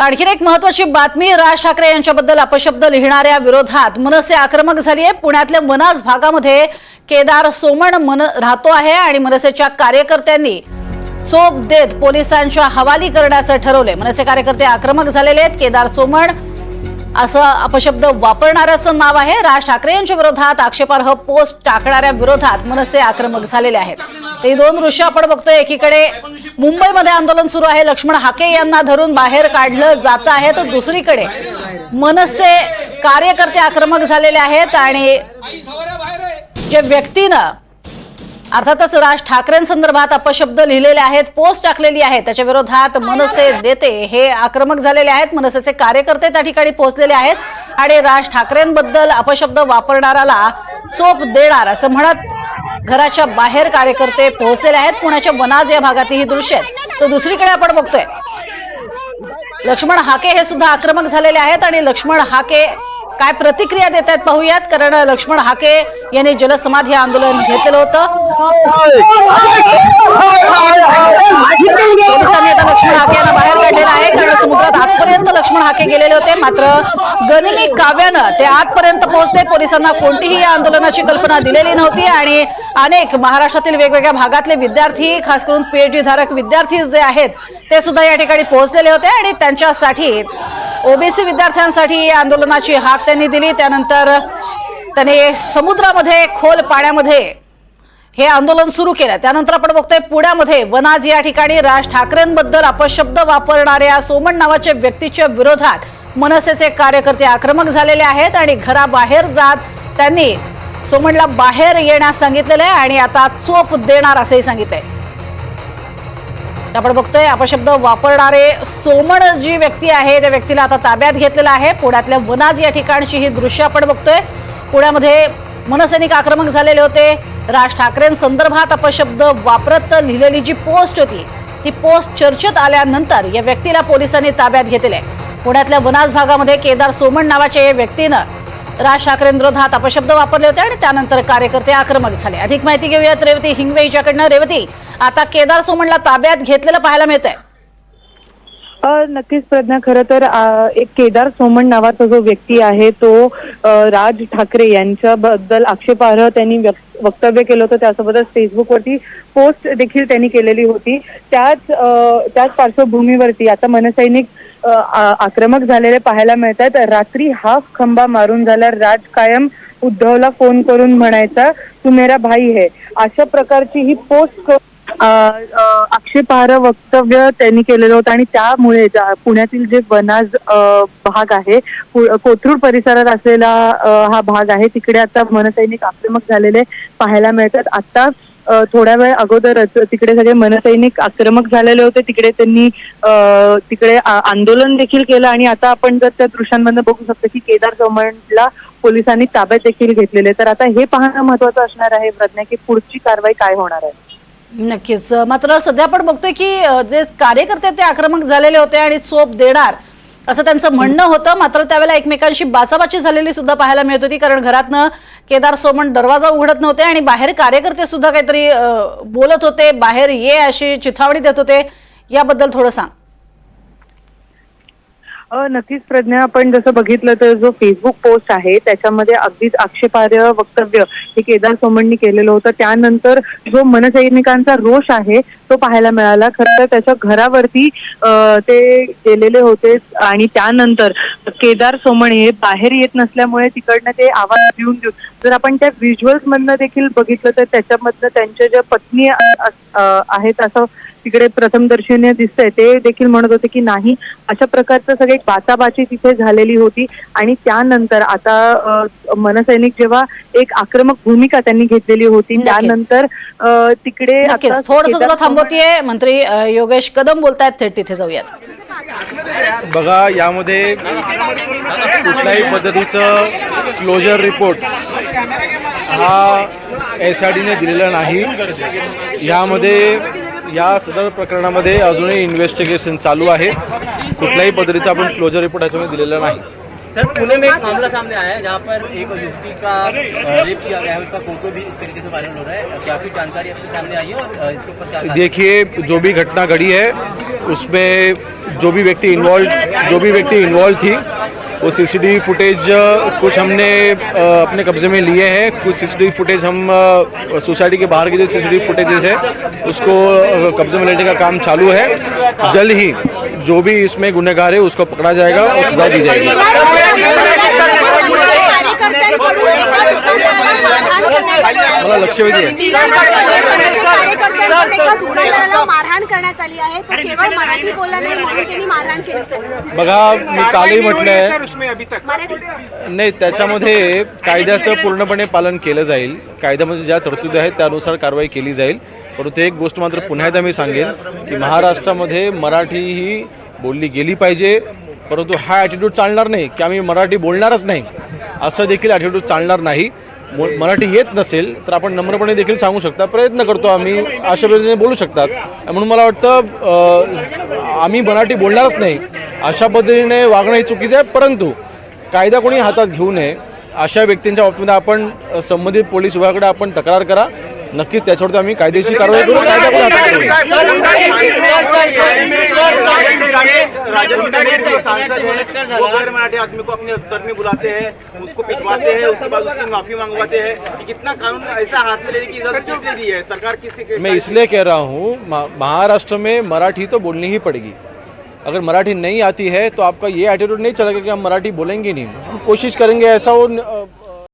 आणखीन एक महत्वाची बातमी राज ठाकरे यांच्याबद्दल अपशब्द लिहिणाऱ्या विरोधात मनसे आक्रमक झाली आहे पुण्यातल्या मनास भागामध्ये केदार सोमण मन राहतो आहे आणि मनसेच्या कार्यकर्त्यांनी चोप देत पोलिसांच्या हवाली करण्याचं ठरवलंय. मनसे कार्यकर्ते आक्रमक झालेले आहेत. केदार सोमण असं अपशब्द वापरणाऱ्याचं नाव आहे. राज ठाकरे यांच्या विरोधात आक्षेपार्ह पोस्ट टाकणाऱ्या विरोधात मनसे आक्रमक झालेले आहेत. ते दोन दृश्य आपण बघतोय एकीकडे मुंबईमध्ये आंदोलन सुरू आहे. लक्ष्मण हाके यांना धरून बाहेर काढलं जात आहे. तर दुसरीकडे मनसे कार्यकर्ते आक्रमक झालेले आहेत आणि जे व्यक्तीनं अर्थातच राज ठाकरेंसंदर्भात अपशब्द लिहिलेले आहेत पोस्ट टाकलेली आहे. त्याच्या विरोधात मनसे नेते हे आक्रमक झालेले आहेत. मनसेचे कार्यकर्ते त्या ठिकाणी पोहोचलेले आहेत आणि राज ठाकरेंबद्दल अपशब्द वापरणाराला चोप देणार असं म्हणत घराच्या बाहेर कार्यकर्ते पोहोचलेले आहेत. पुण्याच्या वनाज या भागातली ही दृश्य आहेत तर दुसरीकडे आपण बघतोय. लक्ष्मण हाके हे सुद्धा आक्रमक झालेले आहेत आणि लक्ष्मण हाके काय प्रतिक्रिया देत आहेत पाहूयात. कारण लक्ष्मण हाके यांनी जलसमाधी आंदोलन घेतलेलं होतं. पोलिसांनी आता लक्ष्मण हाके यांना बाहेर काढलेलं आहे. कारण समुद्रात आतपर्यंत लक्ष्मण हाके गेलेले होते. मात्र गनिमी काव्यानं ते आतपर्यंत पोहोचले. पोलिसांना कोणतीही या आंदोलनाची कल्पना दिलेली नव्हती आणि अनेक महाराष्ट्रातील वेगवेगळ्या भागातले विद्यार्थी खास करून पीएचडी धारक विद्यार्थी जे आहेत ते सुद्धा या ठिकाणी पोहोचलेले होते आणि त्यांच्यासाठी ओबीसी विद्यार्थ्यांसाठी या आंदोलनाची हाक त्यांनी दिली. त्यानंतर त्याने समुद्रामध्ये खोल पाण्यामध्ये हे आंदोलन सुरू केलं. त्यानंतर आपण बघतोय पुण्यामध्ये वनाज या ठिकाणी राज ठाकरेंबद्दल अपशब्द वापरणाऱ्या सोमण नावाच्या व्यक्तीच्या विरोधात मनसेचे कार्यकर्ते आक्रमक झालेले आहेत आणि घराबाहेर जात त्यांनी सोमणला बाहेर येण्यास सांगितलेलं आहे आणि आता चोप देणार असंही सांगितलंय. आपण बघतोय अपशब्द वापरणारे सोमण जी व्यक्ती आहे त्या व्यक्तीला आता ताब्यात घेतलेलं आहे. पुण्यातल्या वनाज या ठिकाणची ही दृश्य आपण बघतोय. पुण्यामध्ये मनसैनिक आक्रमक झालेले होते. राज ठाकरेंसंदर्भात अपशब्द वापरत लिहिलेली जी पोस्ट होती ती पोस्ट चर्चेत आल्यानंतर या व्यक्तीला पोलिसांनी ताब्यात घेतले पुण्यातल्या वनाज भागामध्ये केदार सोमण नावाच्या या व्यक्तीनं राज ठाकरेंविरोधात अपशब्द वापरले होते आणि त्यानंतर कार्यकर्ते आक्रमक झाले. अधिक माहिती घेऊयात रेवती हिंगवे हिच्याकडनं रेवती आता केदार सोमणला ताब्यात घेतलेलं पाहायला मिळत आहे नक्कीच प्रज्ञा खरं तर एक केदार सोमण नावाचा जो व्यक्ती आहे तो राज ठाकरे यांच्याबद्दल आक्षेपार्ह त्यांनी वक्तव्य केलं होतं. त्यासोबतच फेसबुकवरती पोस्ट देखील त्यांनी केलेली होती. त्याच त्याच पार्श्वभूमीवरती आता मनसैनिक आक्रमक झालेले पाहायला मिळतात. रात्री हाफ खंबा मारून झाला राज कायम उद्धवला फोन करून म्हणायचा तू मेरा भाई है. अशा प्रकारची ही पोस्ट आक्षेपार्ह वक्तव्य त्यांनी केलेलं होतं आणि त्यामुळे पुण्यातील जे वनाज भाग आहे कोथरूड परिसरात असलेला हा भाग आहे तिकडे आता मनसैनिक आक्रमक झालेले पाहायला मिळतात. आता थोड्या वेळ अगोदरच तिकडे सगळे मनसैनिक आक्रमक झालेले होते. तिकडे त्यांनी तिकडे आंदोलन देखील केलं आणि आता आपण जर त्या दृश्यांमधनं बघू शकतो की केदार चव्हाणला पोलिसांनी ताब्यात देखील घेतलेले. तर आता हे पाहणं महत्वाचं असणार आहे. प्रज्ञा की पुढची कारवाई काय होणार आहे? नक्कीच. मात्र सध्या आपण बघतोय की जे कार्यकर्ते ते आक्रमक झालेले होते आणि चोप देणार असं त्यांचं म्हणणं होतं. मात्र त्यावेळेला एकमेकांशी बाचाबाची झालेली सुद्धा पाहायला मिळत होती कारण घरातनं केदार सोमण दरवाजा उघडत नव्हते आणि बाहेर कार्यकर्ते सुद्धा काहीतरी बोलत होते बाहेर ये अशी चिथावणी देत होते. याबद्दल थोडं सांग. नक्कीच प्रज्ञा आपण जसं बघितलं तर जो फेसबुक पोस्ट आहे त्याच्यामध्ये अगदीच आक्षेपार्ह वक्तव्य हे केदार सोमणनी केलेलं होतं. त्यानंतर जो मनसैनिकांचा रोष आहे तो पाहायला मिळाला. खरं तर त्याच्या घरावरती ते गेलेले होते आणि त्यानंतर केदार सोमण हे बाहेर येत नसल्यामुळे तिकडनं ते आवाज देऊन देऊन जर आपण त्या व्हिज्युअल्स मधनं देखील बघितलं तर त्याच्यामधनं त्यांच्या ज्या पत्नी आहेत असं तिकडे प्रथमदर्शनीय दिसतंय. ते देखील म्हणत होते की नाही अशा प्रकारचं सगळे बाचाबाची तिथे झालेली होती. आणि त्यानंतर आता मनसैनिक जेव्हा एक आक्रमक भूमिका त्यांनी घेतलेली होती. त्यानंतर तिकडे थोडंसं तुला थांबवतीये मंत्री योगेश कदम बोलतायत थेट तिथे जाऊयात. बघा यामध्ये कुठल्याही पद्धतीचं क्लोजर रिपोर्ट हा एस आय डीने दिलेला नाही. यामध्ये या सदर प्रकरणामध्ये अजूनही इन्व्हेस्टिगेशन चालू आहे. कुठल्याही पद्धतीचा आपण क्लोजर रिपोर्ट याच्यामध्ये दिलेला नाही. सर पुणे में एक मामला सामने आया है जहाँ पर एक युवती का रेप किया गया है उसका फ़ोटो भी इस तरीके से वायरल हो रहा है. क्या कुछ जानकारी आपके सामने आई है और इसके ऊपर क्या देखिए जो भी घटना घड़ी है उसमें जो भी व्यक्ति इन्वॉल्व जो भी व्यक्ति इन्वॉल्व थी वो सीसीटीवी फुटेज कुछ हमने अपने कब्जे में लिए हैं। कुछ सीसीटीवी फुटेज हम सोसाइटी के बाहर के जो सीसीटीवी फुटेजेस है, उसको कब्जे में लेने का काम चालू है। जल्द ही जो भी इसमें गुनहगार है, उसको पकड़ा जाएगा और सजा दी जाएगी। मला एका दुकानदाराला मारहाण करण्यात आली आहे. तो केवळ मराठी बोलला नाही म्हणून त्यांनी मारहाण केली. बघा मी कालही म्हटलंय मराठी नाही त्याच्यामध्ये कायद्याचं पूर्णपणे पालन केलं जाईल. कायद्यामध्ये ज्या तरतुदी आहेत त्यानुसार कारवाई केली जाईल. परंतु एक गोष्ट मात्र पुन्हा एकदा मी सांगेन की महाराष्ट्रामध्ये मराठी ही बोलली गेली पाहिजे. परंतु हा ॲटिट्यूड चालणार नाही की आम्ही मराठी बोलणारच नाही. असं देखील ॲटिट्यूड चालणार नाही. मराठी येत नसेल तर आपण नम्रपणे देखील सांगू शकता प्रयत्न करतो आम्ही अशा पद्धतीने बोलू शकतात. म्हणून मला वाटतं आम्ही मराठी बोलणारच नाही. अशा पद्धतीने वागणं हे चुकीचं आहे परंतु कायदा कोणी हातात घेऊ नये अशा व्यक्तींच्या बाबतीमध्ये आपण संबंधित पोलीस विभागाकडे आपण तक्रार करा. नक्कीच त्याच्यावरती आम्ही कायदेशीर कारवाई करू कायदा सांसद है। वो गैर मराठी आदमी को अपने दफ्तर में बुलाते हैं उसको पिटवाते हैं उसके बाद उसकी माफ़ी मंगवाते हैं कितना कानून ऐसा हाथ में लेने की इजाज़त किसने दी है? सरकार किससे मैं इसलिए कह रहा हूँ महाराष्ट्र में मराठी तो बोलनी ही पड़ेगी। अगर मराठी नहीं आती है तो आपका ये एटीट्यूड नहीं चलेगा कि हम मराठी बोलेंगे नहीं। हम कोशिश करेंगे ऐसा वो न-